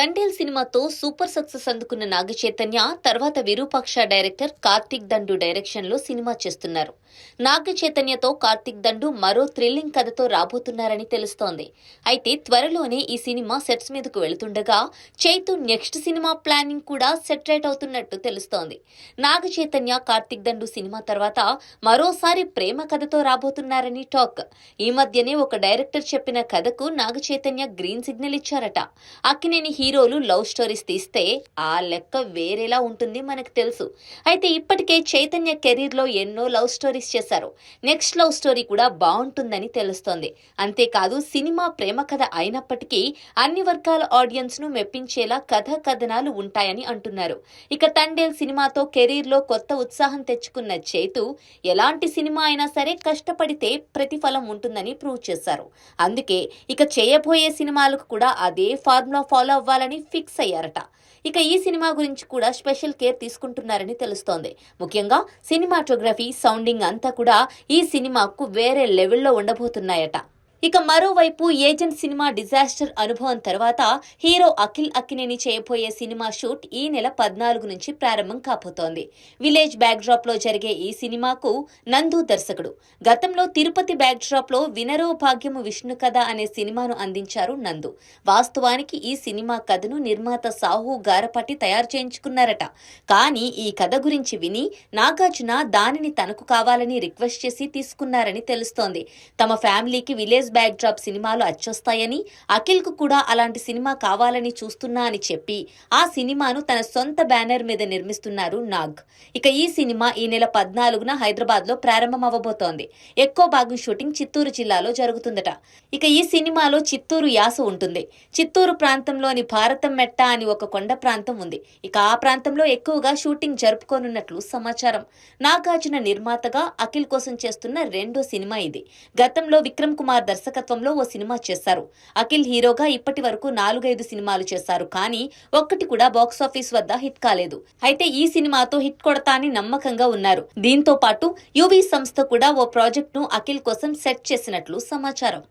తండేల్ సినిమాతో super success అందుకున్న నాగ చైతన్య తర్వాత విరూపాక్ష డైరెక్టర్ కార్తిక్ దండు డైరెక్షన్లో సినిమా చేస్తున్నారు. నాగ చైతన్యతో కార్తిక్ దండు మరో థ్రిల్లింగ్ కథతో రాబోతున్నారని తెలుస్తోంది. అయితే త్వరలోనే ఈ సినిమా సెట్స్ మీదకు వెళుతుండగా చైతు నెక్స్ట్ సినిమా ప్లానింగ్ కూడా సెటరేట్ అవుతున్నట్టు తెలుస్తోంది. నాగ చైతన్య కార్తిక్ దండు సినిమా తర్వాత మరోసారి ప్రేమ కథతో రాబోతున్నారని టాక్. ఈ మధ్యనే ఒక డైరెక్టర్ చెప్పిన కథకు నాగ చైతన్య గ్రీన్ సిగ్నల్ ఇచ్చారట. అక్కినేని హీరో హీరోలు లవ్ స్టోరీస్ తీస్తే ఆ లెక్క వేరేలా ఉంటుంది మనకు తెలుసు. అయితే ఇప్పటికే చైతన్య కెరీర్లో ఎన్నో లవ్ స్టోరీస్ చేశారు. నెక్స్ట్ లవ్ స్టోరీ కూడా బాగుంటుందని తెలుస్తోంది. అంతేకాదు సినిమా ప్రేమ కథ అయినప్పటికీ అన్ని వర్గాల ఆడియన్స్ను మెప్పించేలా కథ కథనాలు ఉంటాయని అంటున్నారు. ఇక తండేల్ సినిమాతో కెరీర్లో కొత్త ఉత్సాహం తెచ్చుకున్న చేతు ఎలాంటి సినిమా అయినా సరే కష్టపడితే ప్రతిఫలం ఉంటుందని ప్రూవ్ చేశారు. అందుకే ఇక చేయబోయే సినిమాలకు కూడా అదే ఫార్ములా ఫాలో అవ్వాలి. అవ్వాలని ఫిక్స్ అయ్యారట. ఇక ఈ సినిమా గురించి కూడా స్పెషల్ కేర్ తీసుకుంటున్నారని తెలుస్తోంది. ముఖ్యంగా సినిమాటోగ్రఫీ సౌండింగ్ అంతా కూడా ఈ సినిమాకు వేరే లెవెల్లో ఉండబోతున్నాయట. ఇక మరోవైపు ఏజెంట్ సినిమా డిజాస్టర్ అనుభవం తర్వాత హీరో అఖిల్ అక్కినేని చేయబోయే సినిమా షూట్ ఈ నెల పద్నాలుగు నుంచి ప్రారంభం కాబోతోంది. విలేజ్ బ్యాక్ డ్రాప్లో జరిగే ఈ సినిమాకు నందు దర్శకుడు. గతంలో తిరుపతి బ్యాక్ డ్రాప్లో వినరో భాగ్యము విష్ణు కథ అనే సినిమాను అందించారు నందు. వాస్తవానికి ఈ సినిమా కథను నిర్మాత సాహు గారపట్టి తయారు చేయించుకున్నారట. కానీ ఈ కథ గురించి విని నాగార్జున దానిని తనకు కావాలని రిక్వెస్ట్ చేసి తీసుకున్నారని తెలుస్తోంది. తమ ఫ్యామిలీకి విలేజ్ బ్యాక్ డ్రాప్ సినిమాలు అచ్చొస్తాయని అఖిల్కు కూడా అలాంటి సినిమా కావాలని చూస్తున్నా అని చెప్పి ఆ సినిమాను తన సొంత బ్యానర్ మీద నిర్మిస్తున్నారు నాగ్. ఇక ఈ సినిమా ఈ నెల పద్నాలుగున హైదరాబాద్లో ప్రారంభం అవ్వబోతోంది ఎక్కువ భాగం షూటింగ్ చిత్తూరు జిల్లాలో జరుగుతుందట. ఇక ఈ సినిమాలో చిత్తూరు యాస ఉంటుంది. చిత్తూరు ప్రాంతంలోని భారతం మెట్ట అని ఒక కొండ ప్రాంతం ఉంది. ఇక ఆ ప్రాంతంలో ఎక్కువగా షూటింగ్ జరుపుకోనున్నట్లు సమాచారం. నాగార్జున నిర్మాతగా అఖిల్ కోసం చేస్తున్న రెండో సినిమా ఇది. గతంలో విక్రమ్ కుమార్ దర్శకత్వంలో ఓ సినిమా చేశారు. అఖిల్ హీరోగా ఇప్పటి వరకు నాలుగైదు సినిమాలు చేశారు. కానీ ఒక్కటి కూడా బాక్సాఫీస్ వద్ద హిట్ కాలేదు. అయితే ఈ సినిమాతో హిట్ కొడతా అని నమ్మకంగా ఉన్నారు. దీంతో పాటు యువీ సంస్థ కూడా ఓ ప్రాజెక్ట్ను అఖిల్ కోసం సెట్ చేసినట్లు సమాచారం.